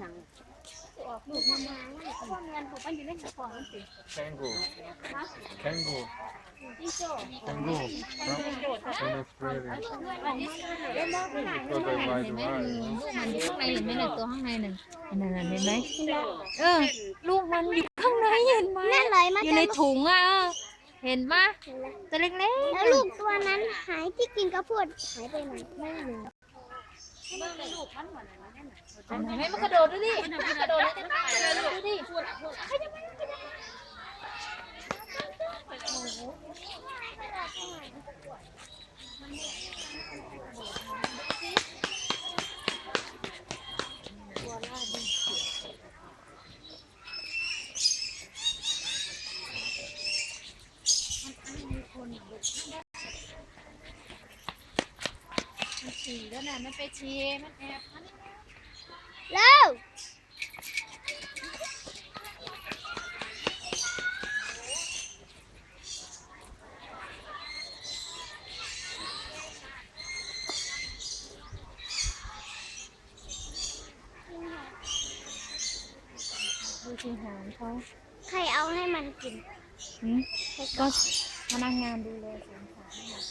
หนังออกลูกมามาเพราะว่าเงินผมมันอยู่ในกระป๋องนั่นสิ Kangaroo. ฮะ Kangaroo. ที่โซ่ Kangaroo. No? โดดนะ In Australia. วันนี้เล่นมากไม่ได้ Because they ride เห็นไหม around. ลูกมันอยู่ข้างในเห็นไหมเนี่ยตัวข้างในหนึ่งนั่นน่ะเห็นไหมเออ ลูกมันอยู่ข้างในเห็นไหมนั่นเลยมาอยู่ในถุงอะเออเห็นปะตัวเล็กแล้วลูกตัวนั้นหายที่กินกระพุดหายไปไหนไม่รู้ ลูกมันเหมือนอะ ไหนไหมมันกระโดดดูดิมันกระโดดได้ตั้งแต่เลยดูดิ ฉี่แล้วน่ะมันไปฉี่มันแอบมันเร็วดูที่หางเขาใครเอาให้มันกินหืมก็พนักงานดูแลสวนสัตว์นี่แหละ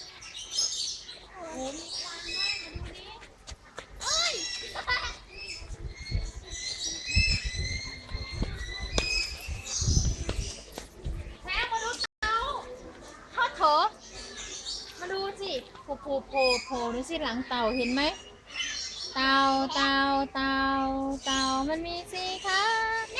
แม่มาดูเต่าทอดเถอะมาดูสิ โผล่โผล่โผล่โผล่ดูสิหลังเต่าเห็นไหม เต่าเต่าเต่าเต่ามันมีสีขาว